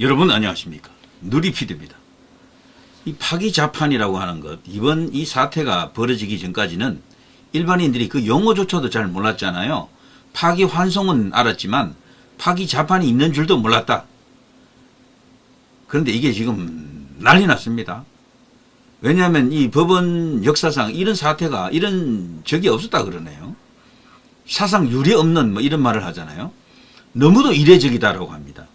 여러분 안녕하십니까 누리피드입니다. 이 파기자판이라고 하는 것 이번 이 사태가 벌어지기 전까지는 일반인들이 그 용어조차도 잘 몰랐잖아요. 파기환송은 알았지만 파기자판이 있는 줄도 몰랐다. 그런데 이게 지금 난리 났습니다. 왜냐하면 이 법원 역사상 이런 사태가 이런 적이 없었다 그러네요. 사상 유례 없는 뭐 이런 말을 하잖아요. 너무도 이례적이다라고 합니다.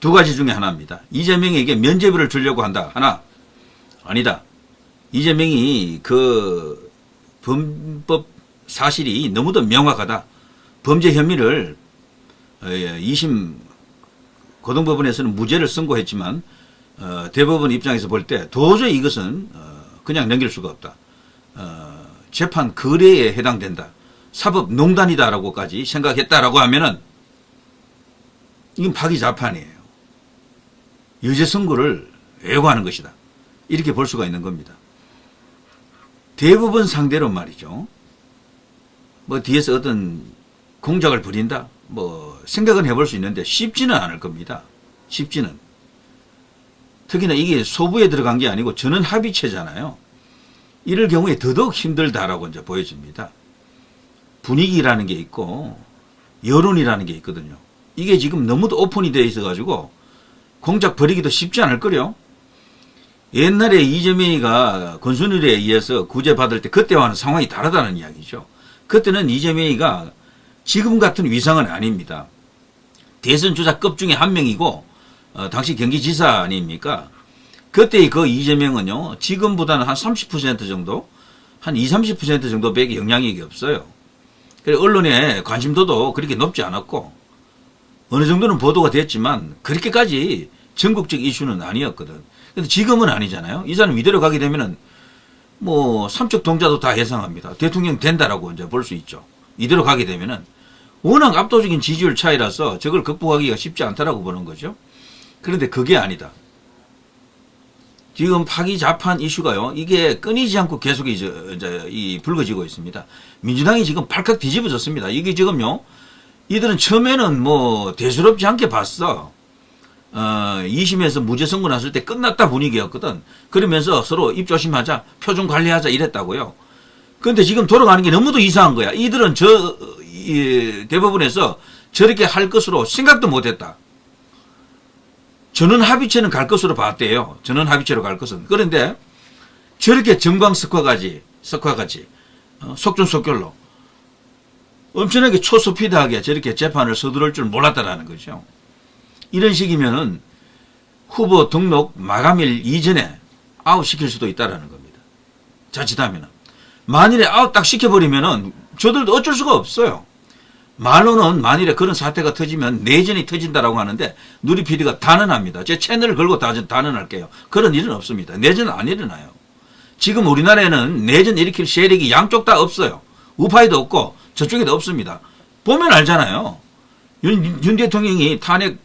두 가지 중에 하나입니다. 이재명에게 면죄부를 주려고 한다. 하나. 아니다. 이재명이 그 범법 사실이 너무도 명확하다. 범죄 혐의를 2심 고등법원에서는 무죄를 선고했지만 어, 대법원 입장에서 볼 때 도저히 이것은 어, 그냥 넘길 수가 없다. 어, 재판 거래에 해당된다. 사법 농단이다라고까지 생각했다라고 하면은 이건 파기자판이에요. 유죄 선고를 애고하는 것이다. 이렇게 볼 수가 있는 겁니다. 대부분 상대로 말이죠. 뭐 뒤에서 어떤 공작을 부린다. 뭐 생각은 해볼 수 있는데 쉽지는 않을 겁니다. 쉽지는. 특히나 이게 소부에 들어간 게 아니고 전원 합의체잖아요. 이럴 경우에 더더욱 힘들다라고 이제 보여집니다. 분위기라는 게 있고 여론이라는 게 있거든요. 이게 지금 너무도 오픈이 되어 있어가지고 공작 버리기도 쉽지 않을 거요. 옛날에 이재명이가 권순일에 의해서 구제받을 때 그때와는 상황이 다르다는 이야기죠. 그때는 이재명이가 지금 같은 위상은 아닙니다. 대선 주자급 중에 한 명이고 어, 당시 경기지사 아닙니까? 그때의 그 이재명은요 지금보다는 한 30% 정도 한 20, 30% 정도밖에 영향력이 없어요. 그래 언론의 관심도도 그렇게 높지 않았고 어느 정도는 보도가 됐지만 그렇게까지 전국적 이슈는 아니었거든. 근데 지금은 아니잖아요. 이 사람 이대로 가게 되면은 뭐 삼척 동자도 다 해상합니다. 대통령 된다라고 이제 볼 수 있죠. 이대로 가게 되면은 워낙 압도적인 지지율 차이라서 저걸 극복하기가 쉽지 않다라고 보는 거죠. 그런데 그게 아니다. 지금 파기자판 이슈가요. 이게 끊이지 않고 계속 이제, 이제 이 불거지고 있습니다. 민주당이 지금 발칵 뒤집어졌습니다. 이게 지금요. 이들은 처음에는 뭐 대수롭지 않게 봤어. 어, 2심에서 무죄 선고 났을 때 끝났다 분위기였거든. 그러면서 서로 입 조심하자, 표준 관리하자 이랬다고요. 근데 지금 돌아가는 게 너무도 이상한 거야. 이들은 저, 이, 대법원에서 저렇게 할 것으로 생각도 못 했다. 전원 합의체는 갈 것으로 봤대요. 전원 합의체로 갈 것은. 그런데 저렇게 정광 석화까지, 어, 속전속결로 엄청나게 초스피드하게 저렇게 재판을 서두를 줄 몰랐다라는 거죠. 이런 식이면은 후보 등록 마감일 이전에 아웃 시킬 수도 있다라는 겁니다. 자칫하면은. 만일에 아웃 딱 시켜버리면은 저들도 어쩔 수가 없어요. 말로는 만일에 그런 사태가 터지면 내전이 터진다라고 하는데 누리 PD가 단언합니다. 제 채널을 걸고 다 단언할게요. 그런 일은 없습니다. 내전은 안 일어나요. 지금 우리나라에는 내전 일으킬 세력이 양쪽 다 없어요. 우파에도 없고 저쪽에도 없습니다. 보면 알잖아요. 윤, 윤 대통령이 탄핵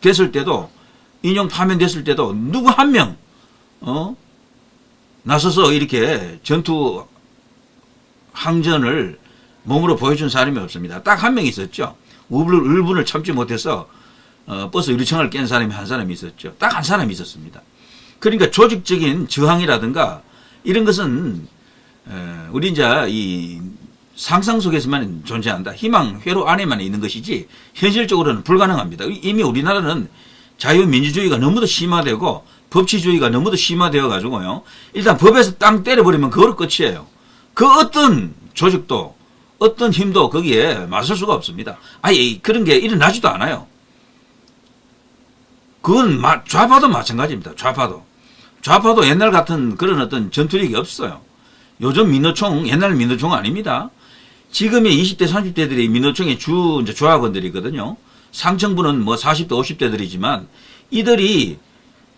됐을 때도 인용 파면됐을 때도 누구 한 명, 어? 나서서 이렇게 전투 항전을 몸으로 보여준 사람이 없습니다. 딱 한 명 있었죠. 울분을, 울분을 참지 못해서 어, 버스 유리창을 깬 사람이 한 사람이 있었죠. 딱 한 사람이 있었습니다. 그러니까 조직적인 저항이라든가 이런 것은 에, 우리 이제 이 상상 속에서만 존재한다. 희망, 회로 안에만 있는 것이지 현실적으로는 불가능합니다. 이미 우리나라는 자유민주주의가 너무도 심화되고 법치주의가 너무도 심화되어 가지고요. 일단 법에서 땅 때려버리면 그거로 끝이에요. 그 어떤 조직도 어떤 힘도 거기에 맞설 수가 없습니다. 아예 그런 게 일어나지도 않아요. 그건 좌파도 마찬가지입니다. 좌파도. 좌파도 옛날 같은 그런 어떤 전투력이 없어요. 요즘 민노총 옛날 민노총 아닙니다. 지금의 20대 30대들이 민노총의 주 이제 조합원들이거든요. 상층부는 뭐 40대 50대들이지만 이들이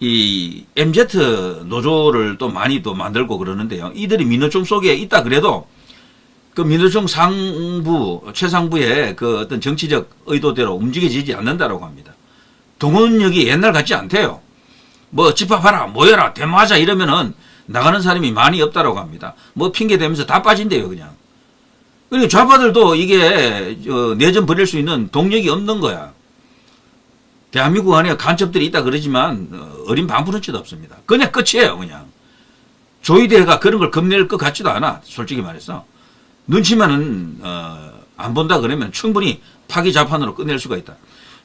이 MZ 노조를 또 많이 또 만들고 그러는데요. 이들이 민노총 속에 있다 그래도 그 민노총 상부 최상부의 그 어떤 정치적 의도대로 움직여지지 않는다라고 합니다. 동원력이 옛날 같지 않대요. 뭐 집합하라 모여라 대모하자 이러면은 나가는 사람이 많이 없다라고 합니다. 뭐 핑계 대면서 다 빠진대요 그냥. 그리고 좌파들도 이게 내전 벌일 수 있는 동력이 없는 거야. 대한민국 안에 간첩들이 있다 그러지만 어, 어린 반푼어치도 없습니다. 그냥 끝이에요, 그냥. 조이대가 그런 걸 겁낼 것 같지도 않아, 솔직히 말해서. 눈치만은 어, 안 본다 그러면 충분히 파기 자판으로 끝낼 수가 있다.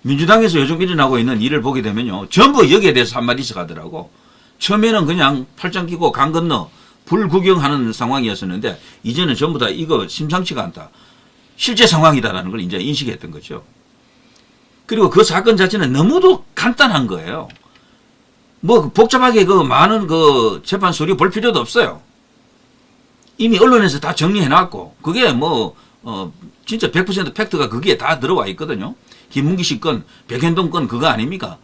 민주당에서 요즘 일어나고 있는 일을 보게 되면요, 전부 여기에 대해서 한마디씩 하더라고. 처음에는 그냥 팔짱 끼고 강 건너 불 구경하는 상황이었었는데 이제는 전부 다 이거 심상치가 않다. 실제 상황이다라는 걸 이제 인식했던 거죠. 그리고 그 사건 자체는 너무도 간단한 거예요. 뭐 복잡하게 그 많은 그 재판 서류 볼 필요도 없어요. 이미 언론에서 다 정리해 놨고 그게 뭐 어, 진짜 100% 팩트가 거기에 다 들어와 있거든요. 김문기 씨 건, 백현동 건 그거 아닙니까?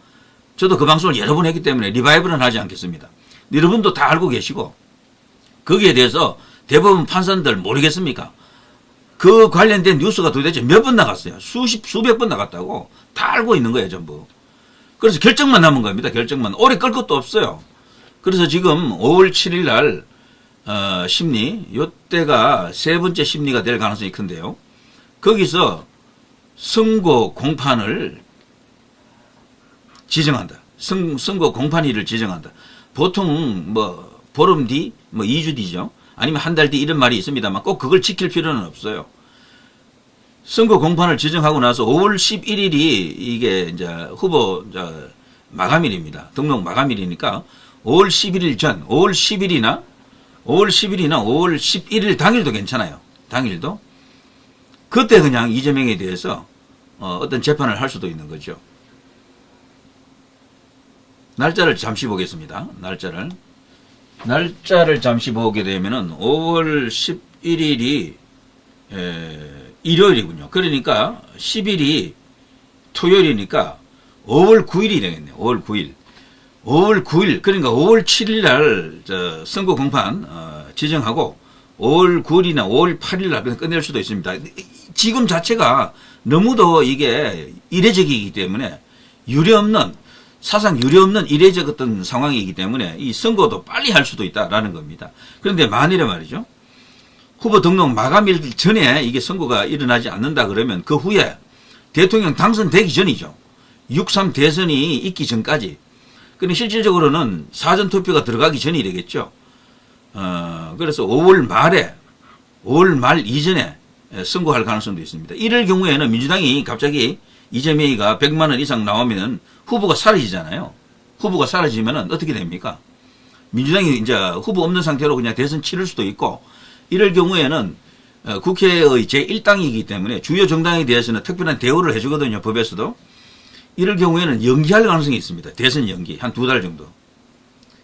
저도 그 방송을 여러 번 했기 때문에 리바이벌은 하지 않겠습니다. 여러분도 다 알고 계시고 거기에 대해서 대법원 판사들 모르겠습니까? 그 관련된 뉴스가 도대체 몇 번 나갔어요. 수십, 수백 번 나갔다고 다 알고 있는 거예요, 전부. 그래서 결정만 남은 겁니다, 결정만. 오래 끌 것도 없어요. 그래서 지금 5월 7일 날, 어, 심리, 요때가 세 번째 심리가 될 가능성이 큰데요. 거기서 선고 공판을 지정한다. 선, 선거 공판일을 지정한다. 보통 뭐 보름 뒤, 뭐 2주 뒤죠. 아니면 한 달 뒤 이런 말이 있습니다만 꼭 그걸 지킬 필요는 없어요. 선거 공판을 지정하고 나서 5월 11일이 이게 이제 후보 이제 마감일입니다. 등록 마감일이니까 5월 11일 전, 5월 10일이나 5월 10일이나 5월 11일 당일도 괜찮아요. 당일도. 그때 그냥 이재명에 대해서 어, 어떤 재판을 할 수도 있는 거죠. 날짜를 잠시 보겠습니다. 날짜를. 날짜를 잠시 보게 되면은 5월 11일이 에, 일요일이군요. 그러니까 10일이 토요일이니까 5월 9일이 되겠네요. 5월 9일. 5월 9일 그러니까 5월 7일 날 저, 선거 공판 어, 지정하고 5월 9일이나 5월 8일 날 끝낼 수도 있습니다. 지금 자체가 너무도 이게 이례적이기 때문에 유례없는 사상 유례없는 이례적 어떤 상황이기 때문에 이 선거도 빨리 할 수도 있다라는 겁니다. 그런데 만일에 말이죠. 후보 등록 마감일 전에 이게 선거가 일어나지 않는다 그러면 그 후에 대통령 당선되기 전이죠. 6.3 대선이 있기 전까지. 근데 실질적으로는 사전투표가 들어가기 전이 되겠죠. 어, 그래서 5월 말에, 5월 말 이전에 선거할 가능성도 있습니다. 이럴 경우에는 민주당이 갑자기 이재명이가 100만 원 이상 나오면 후보가 사라지잖아요. 후보가 사라지면 어떻게 됩니까? 민주당이 이제 후보 없는 상태로 그냥 대선 치를 수도 있고 이럴 경우에는 어, 국회의 제1당이기 때문에 주요 정당에 대해서는 특별한 대우를 해주거든요. 법에서도. 이럴 경우에는 연기할 가능성이 있습니다. 대선 연기. 한 두 달 정도.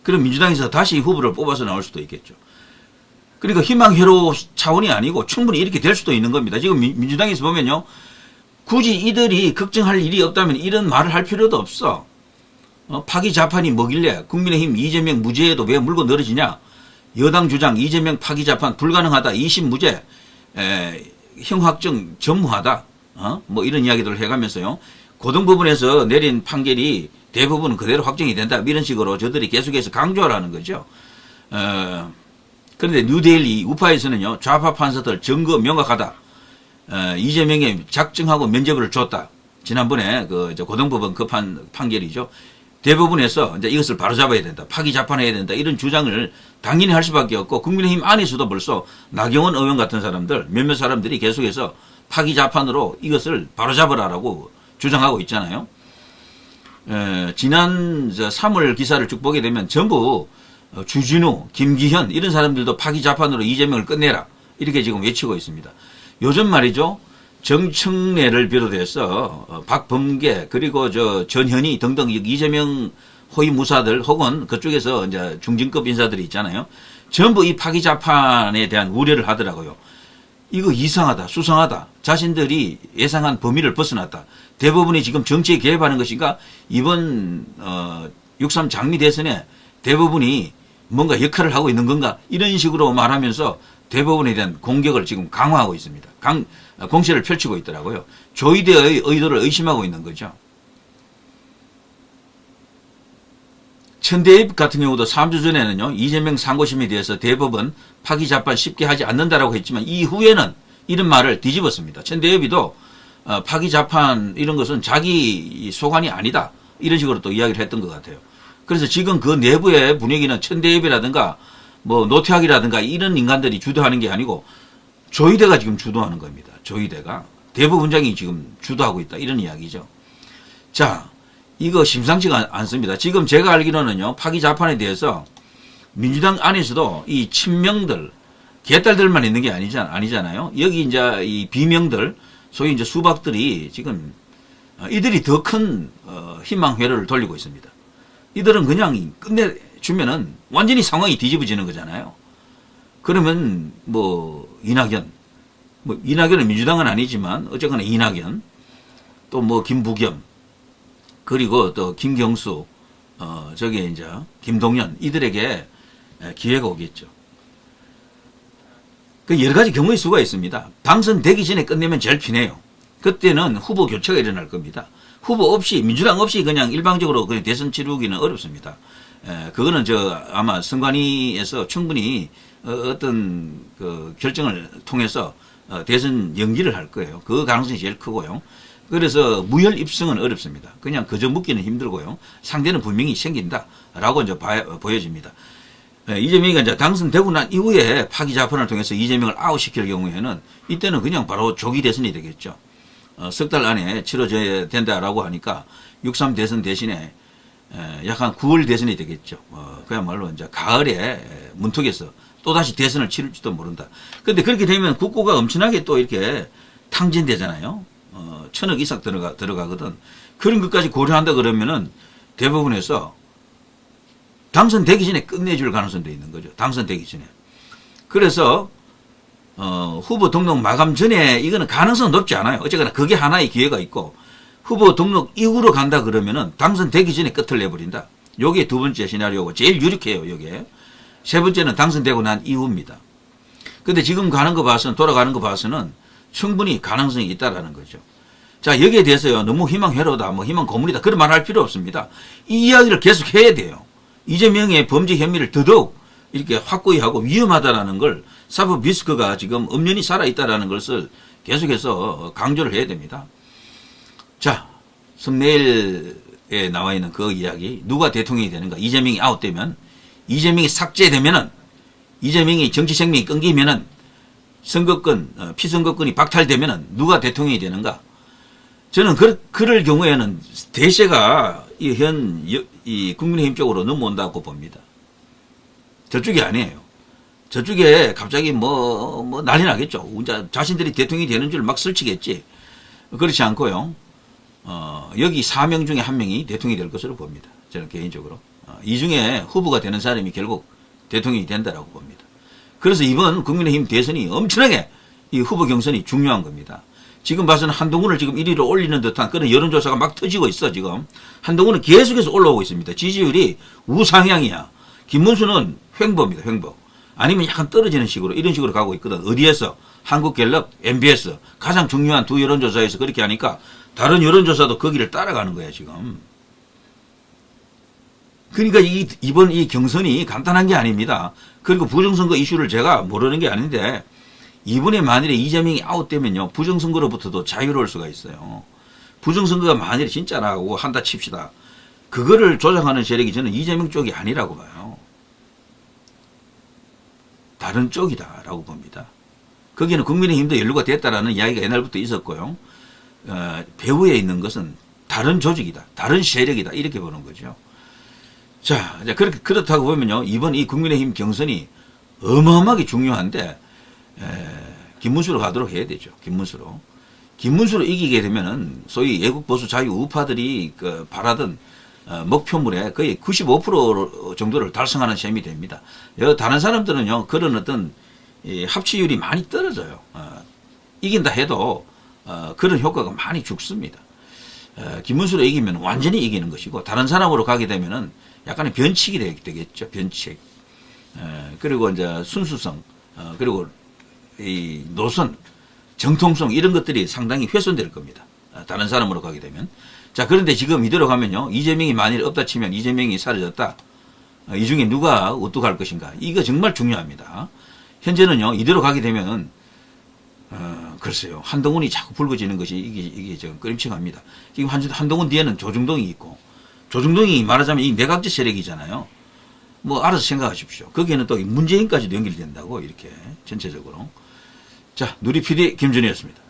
그럼 민주당에서 다시 후보를 뽑아서 나올 수도 있겠죠. 그러니까 희망회로 차원이 아니고 충분히 이렇게 될 수도 있는 겁니다. 지금 민주당에서 보면요. 굳이 이들이 걱정할 일이 없다면 이런 말을 할 필요도 없어. 어, 파기 자판이 뭐길래 국민의힘 이재명 무죄에도 왜 물고 늘어지냐? 여당 주장 이재명 파기 자판 불가능하다. 2심 무죄. 에, 형확정 전무하다. 어? 뭐 이런 이야기들을 해가면서요. 고등부분에서 내린 판결이 대부분 그대로 확정이 된다. 이런 식으로 저들이 계속해서 강조하라는 거죠. 어, 그런데 뉴데일리 우파에서는요. 좌파 판사들 증거 명확하다. 어, 이재명이 작정하고 면접을 줬다. 지난번에 그 고등법원 그 판, 판결이죠. 대부분에서 이제 이것을 바로잡아야 된다. 파기 자판해야 된다. 이런 주장을 당연히 할 수밖에 없고 국민의힘 안에서도 벌써 나경원 의원 같은 사람들 몇몇 사람들이 계속해서 파기 자판으로 이것을 바로잡으라라고 주장하고 있잖아요. 에, 지난 3월 기사를 쭉 보게 되면 전부 어, 주진우, 김기현 이런 사람들도 파기 자판으로 이재명을 끝내라 이렇게 지금 외치고 있습니다. 요즘 말이죠. 정청래를 비롯해서 어, 박범계 그리고 저 전현희 등등 이재명 호위 무사들 혹은 그쪽에서 이제 중진급 인사들이 있잖아요. 전부 이 파기 자판에 대한 우려를 하더라고요. 이거 이상하다, 수상하다. 자신들이 예상한 범위를 벗어났다. 대부분이 지금 정치에 개입하는 것인가? 이번 어, 6.3 장미 대선에 대부분이 뭔가 역할을 하고 있는 건가? 이런 식으로 말하면서 대법원에 대한 공격을 지금 강화하고 있습니다. 강, 공세를 펼치고 있더라고요. 조이대의 의도를 의심하고 있는 거죠. 천대입 같은 경우도 3주 전에는요, 이재명 상고심에 대해서 대법원 파기 자판 쉽게 하지 않는다라고 했지만, 이후에는 이런 말을 뒤집었습니다. 천대엽이도 어, 파기 자판 이런 것은 자기 소관이 아니다. 이런 식으로 또 이야기를 했던 것 같아요. 그래서 지금 그 내부의 분위기는 천대엽이라든가 뭐 노태학이라든가 이런 인간들이 주도하는 게 아니고 조이대가 지금 주도하는 겁니다. 조이대가 대부분장이 지금 주도하고 있다 이런 이야기죠. 자, 이거 심상치가 않습니다. 지금 제가 알기로는요 파기 자판에 대해서 민주당 안에서도 이 친명들 개딸들만 있는 게 아니잖아, 아니잖아요. 여기 이제 이 비명들 소위 이제 수박들이 지금 어, 이들이 더큰 어, 희망 회로를 돌리고 있습니다. 이들은 그냥 끝내 주면은 완전히 상황이 뒤집어지는 거잖아요. 그러면 뭐 이낙연, 뭐 이낙연은 민주당은 아니지만 어쨌거나 이낙연, 또 뭐 김부겸, 그리고 또 김경수, 어 저기 이제 김동연 이들에게 기회가 오겠죠. 그 여러 가지 경우의 수가 있습니다. 당선되기 전에 끝내면 제일 피네요. 그때는 후보 교체가 일어날 겁니다. 후보 없이 민주당 없이 그냥 일방적으로 그냥 대선 치르기는 어렵습니다. 에, 그거는 저 아마 선관위에서 충분히 어, 어떤 그 결정을 통해서 어, 대선 연기를 할 거예요. 그 가능성이 제일 크고요. 그래서 무혈 입성은 어렵습니다. 그냥 그저 묻기는 힘들고요. 상대는 분명히 생긴다라고 이제 봐, 보여집니다. 예, 이재명이가 이제 당선되고 난 이후에 파기 자판을 통해서 이재명을 아웃시킬 경우에는 이때는 그냥 바로 조기 대선이 되겠죠. 어, 석 달 안에 치러져야 된다라고 하니까 6.3 대선 대신에 에, 약간 9월 대선이 되겠죠. 어, 그야말로 이제 가을에 문턱에서 또다시 대선을 치를지도 모른다. 근데 그렇게 되면 국고가 엄청나게 또 이렇게 탕진되잖아요. 어, 천억 이상 들어가, 들어가거든. 그런 것까지 고려한다 그러면은 대부분에서 당선되기 전에 끝내줄 가능성도 있는 거죠. 당선되기 전에. 그래서 어, 후보 등록 마감 전에 이거는 가능성 높지 않아요. 어쨌거나 그게 하나의 기회가 있고 후보 등록 이후로 간다 그러면은 당선되기 전에 끝을 내버린다. 요게 두 번째 시나리오고 제일 유력해요. 요게 세 번째는 당선되고 난 이후입니다. 근데 지금 가는 거 봐서는 돌아가는 거 봐서는 충분히 가능성이 있다라는 거죠. 자 여기에 대해서요 너무 희망회로다 뭐 희망 고문이다 그런 말 할 필요 없습니다. 이 이야기를 계속 해야 돼요. 이재명의 범죄 혐의를 더더욱 이렇게 확고히 하고 위험하다라는 걸 사법 리스크가 지금 엄연히 살아있다라는 것을 계속해서 강조를 해야 됩니다. 자, 썸네일에 나와 있는 그 이야기 누가 대통령이 되는가 이재명이 아웃되면 이재명이 삭제되면은 이재명이 정치 생명이 끊기면은 선거권 어, 피선거권이 박탈되면은 누가 대통령이 되는가 저는 그, 그럴 경우에는 대세가 이현 이 국민의힘 쪽으로 넘어온다고 봅니다. 저쪽이 아니에요. 저쪽에 갑자기 뭐, 뭐 난리 나겠죠. 자신들이 대통령이 되는 줄 막 설치겠지. 그렇지 않고요. 어, 여기 4명 중에 한 명이 대통령이 될 것으로 봅니다. 저는 개인적으로. 어, 이 중에 후보가 되는 사람이 결국 대통령이 된다라고 봅니다. 그래서 이번 국민의힘 대선이 엄청나게 이 후보 경선이 중요한 겁니다. 지금 봐서는 한동훈을 지금 1위로 올리는 듯한 그런 여론조사가 막 터지고 있어, 지금. 한동훈은 계속해서 올라오고 있습니다. 지지율이 우상향이야. 김문수는 횡보입니다, 횡보. 아니면 약간 떨어지는 식으로, 이런 식으로 가고 있거든. 어디에서? 한국갤럽, MBS. 가장 중요한 두 여론조사에서 그렇게 하니까 다른 여론조사도 거기를 따라가는 거야, 지금. 그러니까 이, 이번 이 경선이 간단한 게 아닙니다. 그리고 부정선거 이슈를 제가 모르는 게 아닌데, 이번에 만일에 이재명이 아웃되면요 부정선거로부터도 자유로울 수가 있어요. 부정선거가 만일에 진짜라고 한다 칩시다. 그거를 조장하는 세력이 저는 이재명 쪽이 아니라고 봐요. 다른 쪽이다라고 봅니다. 거기는 국민의힘도 연루가 됐다라는 이야기가 옛날부터 있었고요. 어, 배후에 있는 것은 다른 조직이다, 다른 세력이다 이렇게 보는 거죠. 자, 이제 그렇게 그렇다고 보면요 이번 이 국민의힘 경선이 어마어마하게 중요한데 에, 김문수로 가도록 해야 되죠. 김문수로. 김문수로 이기게 되면은 소위 애국 보수 자유 우파들이 그 바라던 어, 목표물의 거의 95% 정도를 달성하는 셈이 됩니다. 여 다른 사람들은요 그런 어떤 이 합치율이 많이 떨어져요. 어, 이긴다 해도 어, 그런 효과가 많이 죽습니다. 어, 김문수로 이기면 완전히 이기는 것이고 다른 사람으로 가게 되면은 약간의 변칙이 되겠죠. 변칙. 어, 그리고 이제 순수성 어, 그리고 이 노선, 정통성 이런 것들이 상당히 훼손될 겁니다. 아, 다른 사람으로 가게 되면. 자, 그런데 지금 이대로 가면요. 이재명이 만일 없다 치면 이재명이 사라졌다. 아, 이 중에 누가 우뚝할 것인가. 이거 정말 중요합니다. 현재는요. 이대로 가게 되면 어, 글쎄요. 한동훈이 자꾸 불거지는 것이 이게, 이게 지금 끄림칙합니다. 지금 한, 한동훈 뒤에는 조중동이 있고, 조중동이 말하자면 이 내각제 세력이잖아요. 뭐, 알아서 생각하십시오. 거기에는 또 문재인까지도 연결된다고, 이렇게, 전체적으로. 자, 누리 PD 김준이었습니다.